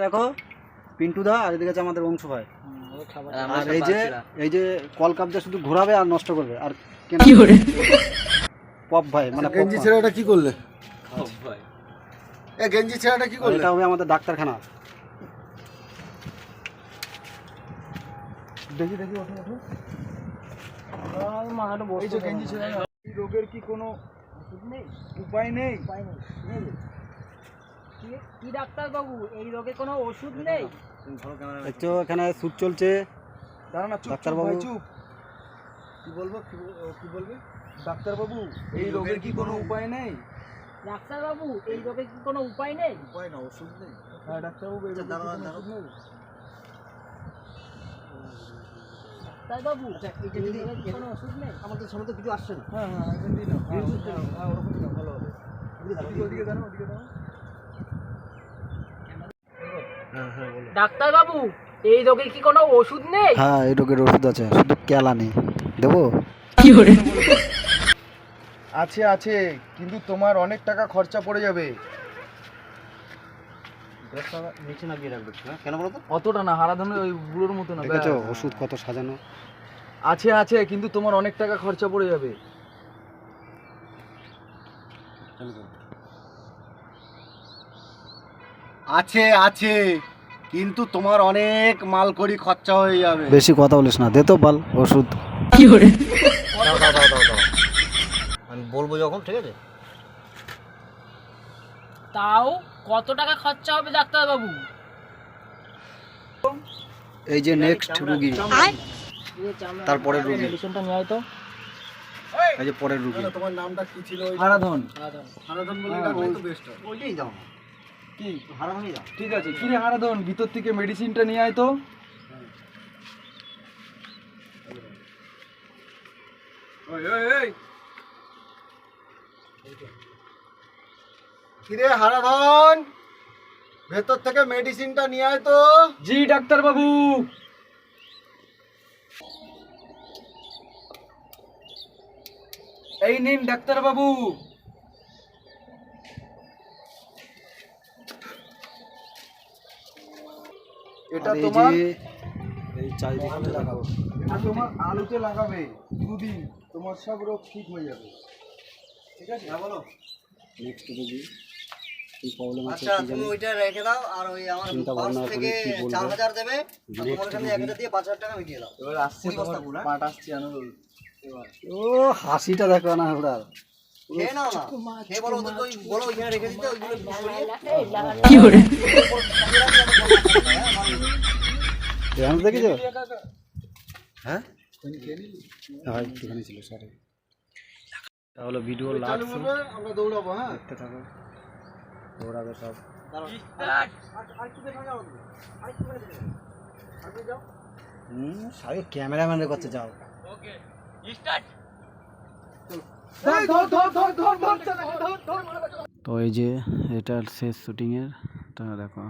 দেখো পিন্টু দা আর এদিকে আছে আমাদের অংশু ভাই। আর এই যে এই যে কল কাপ দিয়ে শুধু ঘোরাবে আর নষ্ট করবে আর কেন? পপ ভাই মানে পপ গেঞ্জি। ছেলেটা কি করলে? ভাই। এ গেঞ্জি ছেলেটা কি করলে? এটা হবে আমাদের ডাক্তারখানা। দেখি দেখি ওঠো ওঠো। এই যে গেঞ্জি এই রোগের কি কোনো উপায় নেই? উপায় নেই। কি ডাক্তার বাবু? এই রোগে কোনো ওষুধ নেই? দেখছ এখানে শ্যুট চলছে। দাঁড়া না ডাক্তারবাবু। ভাই চুপ। কি বলব কি বল- ও, কি বলবে? ডাক্তারবাবু এই রোগের কি কোনো উপায় নেই? ডাক্তার বাবু এই রোগে কি কোনো উপায় নেই? উপায় না ওষুধ নেই। হ্যাঁ ডাক্তারবাবু এই রোগের কি কোনো নেই ডাক্তার বাবু এই কি কোনো ওষুধ নেই? আমাদের সামনে তো কিছু আসছে না। হ্যাঁ হ্যাঁ হ্যাঁ হ্যাঁ, ওরকম ভালো হবে। ওদিকে ওদিকে দাও ওদিকে দাও ডাক্তার বাবু এই রোগে কি কোনো ওষুধ নেই? হ্যাঁ এই রোগের ওষুধ আছে শুধু কেলা নেই। দেবো? আছে আছে কিন্তু তোমার অনেক টাকা খরচা পড়ে যাবে। নিচে নামিয়ে রাখবে হ্যাঁ? কেন বলো তো? অতটা না হারাধনের ওই বুড়োর মতো না দেখেছ? ওষুধ কত সাজানো। আছে আছে কিন্তু তোমার অনেক টাকা খরচা পড়ে যাবে। আছে আছে। কিন্তু তোমার অনেক মাল করি খরচা হয়ে যাবে। বেশি কথা বলিস না দে তো বাল ওষুধ। আমি বলব যখন ঠিক আছে? তাও কত টাকা খরচা হবে ডাক্তার বাবু এই যে নেক্সট রুগী তারপরের রুগী। মেডিসিনটা নিয়ে আয় তো। এই যে পরের রুগী। তোমার নামটা কি ছিল হারাধন হারাধন। হারাধন বলে ডাকলেই তো বেস্ট হয়। ওইটাই দাও। কি হারাধানি দাও ঠিক আছে কি রে হারাধন ভিতর থেকে মেডিসিনটা নিয়ে আয় তো। কিরে হারাধন ভেতর থেকে মেডিসিনটা নিয়ে আয় তো। জি ডাক্তার বাবু এই নিন ডাক্তার বাবু এটা আর তোমার এই চারিদিকটা লাগাবো এটা তোমার আলুতে লাগাবে দুদিন তোমার সব রোগ ঠিক হয়ে যাবে। ঠিক আছে? হ্যাঁ বলো। নেক্সট রুগী কি প্রবলেম আছে আচ্ছা তুমি ওইটা রেখে দাও আর ওই আমার থেকে? চার হাজার দেবে আর তোমার Next এক হাজার দিয়ে পাঁচ হাজার টাকা মিটিয়ে দাও। এবার আসছে তোমার? পাট আসছে ও হাসিটা দেখো না ওরা দেখেছ? হ্যাঁ? হ্যাঁ একটুখানি ছিল সরি তাহলে ভিডিও লাস্ট আমরা দৌড়াবো হ্যাঁ? দেখতে থাকো। দৌড়াবে সব। হুম সারি ক্যামেরাম্যানের কাছে যাও। তো এই যে এটার শেষ শুটিংয়ের তা দেখো